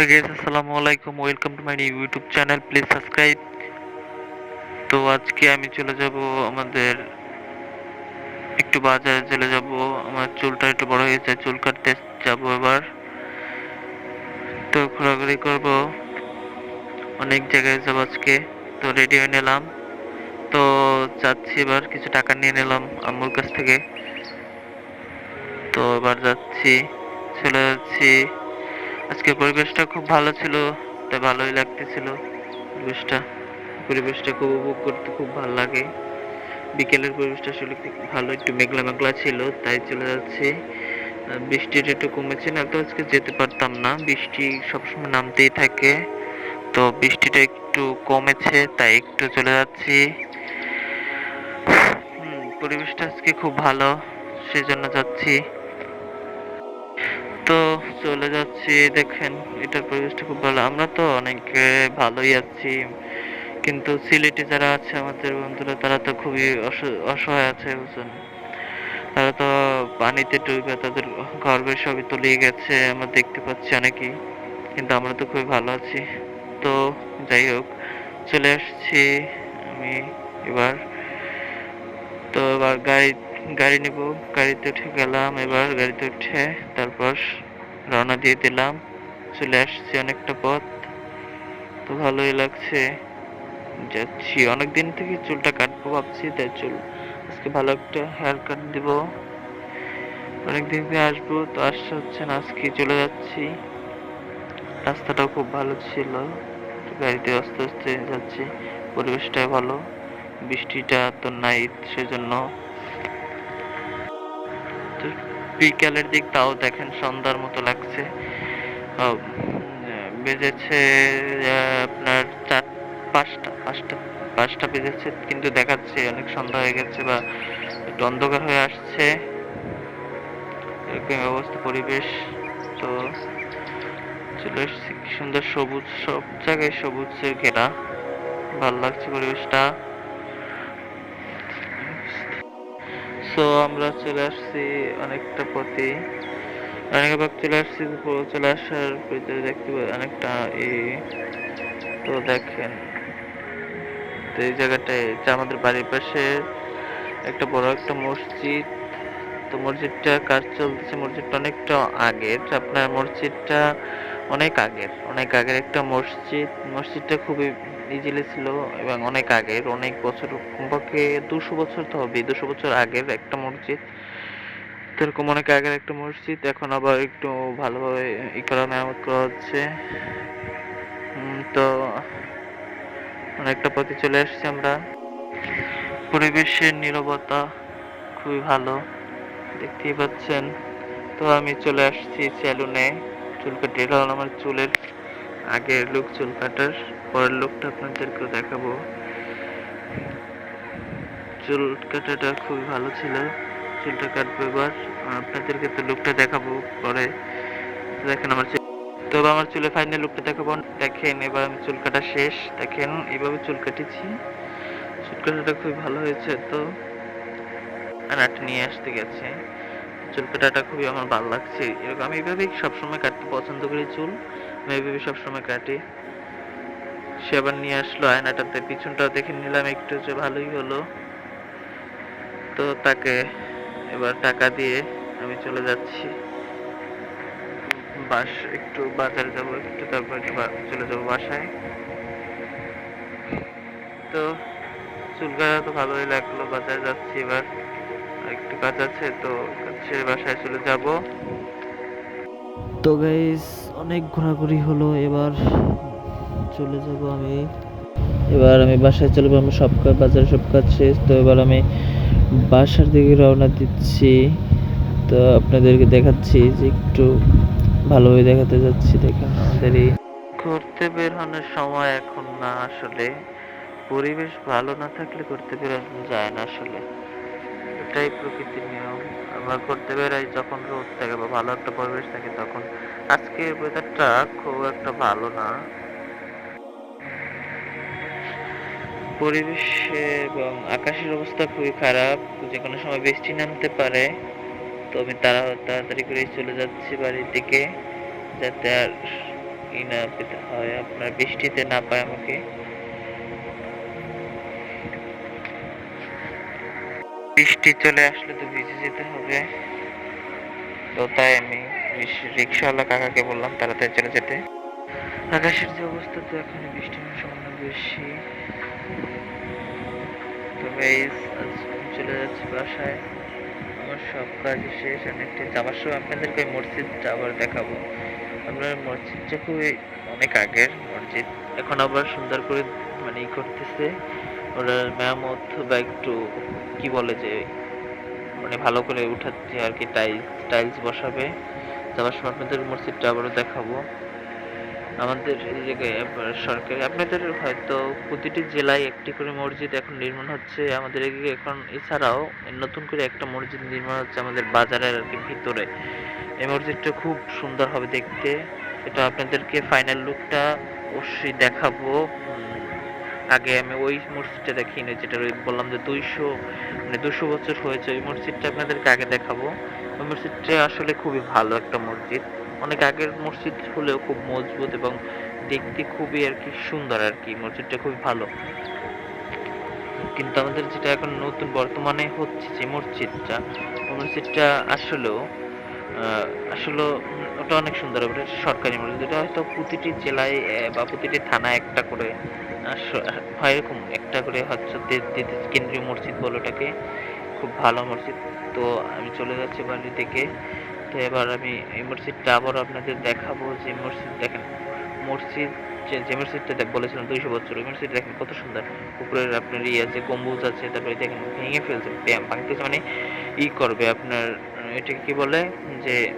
High guys আসসালামু আলাইকুম welcome to my YouTube channel please subscribe তো আজকে আমি চলে যাব আমাদের একটু বাজারে চলে যাব। আমার চুলটা একটু বড় হয়েছে চুল কাটতে যাব এবার। তো ঘোরাঘুরি করব। অনেক জায়গায় যাব আজকে। তো রেডি হয়ে নিলাম। তো যাচ্ছি এবার, কিছু টাকা নিয়ে নিলাম আম্মুর কাছ থেকে। তো এবার যাচ্ছি, চলে যাচ্ছি। আজকে পরিবেশটা খুব ভালো ছিল তাই ভালোই লাগতেছিল। পরিবেশটা পরিবেশটা খুব উপভোগ করতে খুব ভালো লাগে। বিকেলের পরিবেশটা আসলে ভালো, একটু মেঘলা মেঘলা ছিল, তাই চলে যাচ্ছি। বৃষ্টিটা একটু কমেছে না, তো আজকে যেতে পারতাম না। বৃষ্টি সবসময় নামতেই থাকে, তো বৃষ্টিটা একটু কমেছে, তাই একটু চলে যাচ্ছি। পরিবেশটা আজকে খুব ভালো, সেজন্য যাচ্ছি। তো চলে যাচ্ছি, দেখেন, এটার পরিবেশটা খুব ভালো। আমরা তো অনেকে ভালোই আছি, কিন্তু সিলেটে যারা আছে আমাদের বন্ধুরা, তারা তো খুবই অস- অসহায় আছে, বুঝছেন? তারা তো পানিতে ডুবে তাদের ঘর বাড়ি সবই তলিয়ে গেছে, আমরা দেখতে পাচ্ছি অনেকেই, কিন্তু আমরা তো খুবই ভালো আছি। তো যাই হোক, চলে আসছি আমি এবার। তো এবার গাড়ি গাড়ি নিব, গাড়িতে উঠে গেলাম, এবার গাড়িতে উঠে তারপর রওনা দিয়ে দিলাম। চলে আসছি অনেকটা পথ। তো ভালোই লাগছে। যাচ্ছি। অনেকদিন থেকে চুলটা কাটবো ভাবছি, তাই চুল আজকে ভালো একটা হেয়ার কাট দিব। অনেকদিন থেকে আসব, তো আসতে হচ্ছে না, আজকে চলে যাচ্ছি। রাস্তাটাও খুব ভালো ছিল। গাড়িতে আস্তে আস্তে যাচ্ছি। পরিবেশটা ভালো। বৃষ্টিটা তো নাই সেজন্য। বিকালের দিক তাও দেখেন, সন্ধ্যার মতো লাগছে। বেজেছে আপনার চার, পাঁচটা পাঁচটা পাঁচটা বেজেছে, কিন্তু দেখাচ্ছে অনেক সন্ধ্যা হয়ে গেছে বা একটু অন্ধকার হয়ে আসছে। এরকম অবস্থা পরিবেশ, তো চলে এসেছি। সুন্দর সবুজ, সব জায়গায় সবুজে ঘেরা। ভালো লাগছে পরিবেশটা। সো আমরা চলে আসছি অনেকটা পথে। অনেক ভাগ চলে আসছি চলে আসার ভিতরে দেখতে পাই অনেকটা এই তো দেখেন। তো এই জায়গাটায় যে আমাদের বাড়ির পাশে একটা বড় একটা মসজিদ। তো মসজিদটা কাজ চলতেছে, মসজিদটা অনেকটা আগের। আপনার মসজিদটা অনেক আগের অনেক আগের একটা মসজিদ। মসজিদটা খুবই ইজিলি ছিল এবং অনেক আগের, অনেক বছর কমপক্ষে দুশো বছর তো হবে দুশো বছর আগের একটা মসজিদ। এরকম অনেক আগের একটা মসজিদ, এখন আবার একটু ভালোভাবে ই করা, মেরামত করা হচ্ছে। তো অনেকটা পথে চলে আসছি আমরা। পরিবেশের নীরবতা খুবই ভালো, দেখতেই পাচ্ছেন। তো আমি চলে আসছি সেলুনে চুল এটা আমার চুলের আগের লোক চুল কাটার, পরের লোকটা আপনাদেরকেও দেখাবো। চুল কাটাটা খুবই ভালো ছিল, চুলটা কাটবো এবার। আপনাদেরকে তো লুকটা দেখাবো পরে। দেখেন আমার তো আমার চুলে ফাইনাল লুকটা দেখাবো। দেখেন, এবার আমি চুল কাটা শেষ। দেখেন, এইভাবে চুল কেটেছি। চুল কাটাটা খুবই ভালো হয়েছে তো। আনাটা নিয়ে আসতে গেছে। চুল কাটাটা খুবই আমার ভালো লাগছে। এরকম আমি এইভাবেই সবসময় কাটতে পছন্দ করি চুল। আমি এইভাবে সবসময় কাটি। সে আবার নিয়ে আসলো আয়নাটাতে পিছনটাও দেখে নিলাম, একটু যে ভালোই হলো। তো তাকে এবার টাকা দিয়ে আমি চলে যাচ্ছি। বাস, একটু বাজারে যাব, একটু তারপর চলে যাব বাসায়। তো চুল কাটা তো ভালোই লাগল, বাজারে যাচ্ছি এবার। একটু কাজ আছে, তো সেরে বাসায় চলে যাব। তো গাইস অনেক ঘোরাঘুরি হলো, এবার চলে যাব আমি। এবার আমি বাসায় চলে আমার সব কাজ বাজারে সব কাজ শেষ, তো এবার আমি বাসার দিকে রওনা দিচ্ছি। তো আপনাদেরকে দেখাচ্ছি যে একটু ভালোভাবে দেখাতে যাচ্ছি, দেখেন আমাদের এই ঘুরতে বের হওয়ার সময় এখন না আসলে, পরিবেশ ভালো না থাকলে ঘুরতে বেরোনো যায় না আসলে। এটাই প্রকৃতির নিয়ম। আমরা ঘুরতে বেরাই যখন রোদ থাকে বা ভালো একটা পরিবেশ থাকে তখন। আজকে ওয়েদারটা খুব একটা ভালো না। পরিবেশ এবং আকাশের অবস্থা খুবই খারাপ যে কোনো সময় বৃষ্টি নামতে পারে। তো আমি তারা তাড়াতাড়ি করে চলে যাচ্ছি বাড়ির দিকে, যাতে আর ই না পেতে হয়, আপনার বৃষ্টিতে না পায় আমাকে। বৃষ্টি চলে আসলে তো ভিজে যেতে হবে। তো তাই আমি রিক্সাওয়ালা কাকাকে বললাম তাড়াতাড়ি চলে যেতে। আকাশের যে অবস্থা তো এখন বৃষ্টির সামান্য বেশি। তবে চলে যাচ্ছি বাসায়। আমার সব কাজ শেষ, আমি যাওয়ার সময় আপনাদেরকে মসজিদটা আবার দেখাবো। আপনার মসজিদটা খুবই অনেক আগের মসজিদ। এখন আবার সুন্দর করে মানে ই করতেছে। ওরা মেরামত বা একটু কি বলে যে মানে ভালো করে উঠাচ্ছে আর কি টাইলস টাইলস বসাবে। যাওয়ার সময় আপনাদের মসজিদটা আবারও দেখাবো। আমাদের এই জায়গায় সরকারি আপনাদের হয়তো প্রতিটি জেলায় একটি করে মসজিদ এখন নির্মাণ হচ্ছে। আমাদের এদিকে এখন এছাড়াও নতুন করে একটা মসজিদ নির্মাণ হচ্ছে আমাদের বাজারের আর কি ভিতরে। এই মসজিদটা খুব সুন্দর হবে দেখতে। এটা আপনাদেরকে ফাইনাল লুকটা অবশ্যই দেখাবো। আগে আমি ওই মসজিদটা দেখিনি, যেটা বললাম যে দুইশো মানে দুশো বছর হয়েছে, ওই মসজিদটা আপনাদেরকে আগে দেখাবো। ওই মসজিদটা আসলে খুবই ভালো একটা মসজিদ। অনেক আগের মসজিদ হলেও খুব মজবুত এবং দেখতে খুবই আর কি সুন্দর আর কি, মসজিদটা খুবই ভালো। কিন্তু আমাদের যেটা এখন নতুন বর্তমানে হচ্ছে যে মসজিদটা, ওই মসজিদটা আসলেও আসলে ওটা অনেক সুন্দর সরকারি মসজিদ, ওটা হয়তো প্রতিটি জেলায় বা প্রতিটি থানায় একটা করে এরকম একটা করে হচ্ছে কেন্দ্রীয় মসজিদ বলে ওটাকে, খুব ভালো মসজিদ। তো আমি চলে যাচ্ছি বাড়ি থেকে। তো এবার আমি এই মসজিদটা আবার আপনাদের দেখাবো যে মসজিদ দেখেন, মসজিদ যে যে মসজিদটা দেখ- বলেছিলাম দুইশো বছর, ওই মসজিদ দেখেন কত সুন্দর। উপরের আপনার ইয়ে আছে, গম্বুজ আছে, তারপরে দেখেন ভেঙে ফেলছে ব্যায়াম ভাঙতেছে মানে ই করবে আপনার এটাকে কি বলে? যে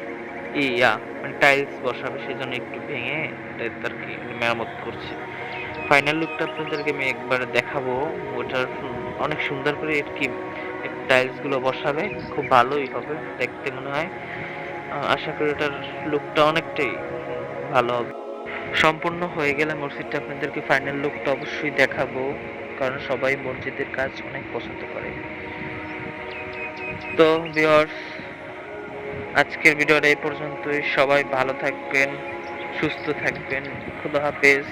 ইয়া মানে টাইলস বসাবে, সেজন্য একটু ভেঙে এটা আর কি মেরামত করছে। ফাইনাল লুকটা আপনাদেরকে আমি একবার দেখাবো। ওটার অনেক সুন্দর করে কি টাইলসগুলো বসাবে। খুব ভালোই হবে, দেখতে মনে হয়। আশা করি ওটার লুকটা অনেকটাই ভালো হবে। সম্পূর্ণ হয়ে গেলে মসজিদটা আপনাদেরকে ফাইনাল লুকটা অবশ্যই দেখাবো, কারণ সবাই মসজিদের কাজ অনেক পছন্দ করে। তো ভিউয়ার্স আজকের ভিডিওটা এই পর্যন্তই। সবাই ভালো থাকবেন, সুস্থ থাকবেন। খুদা হাফেজ।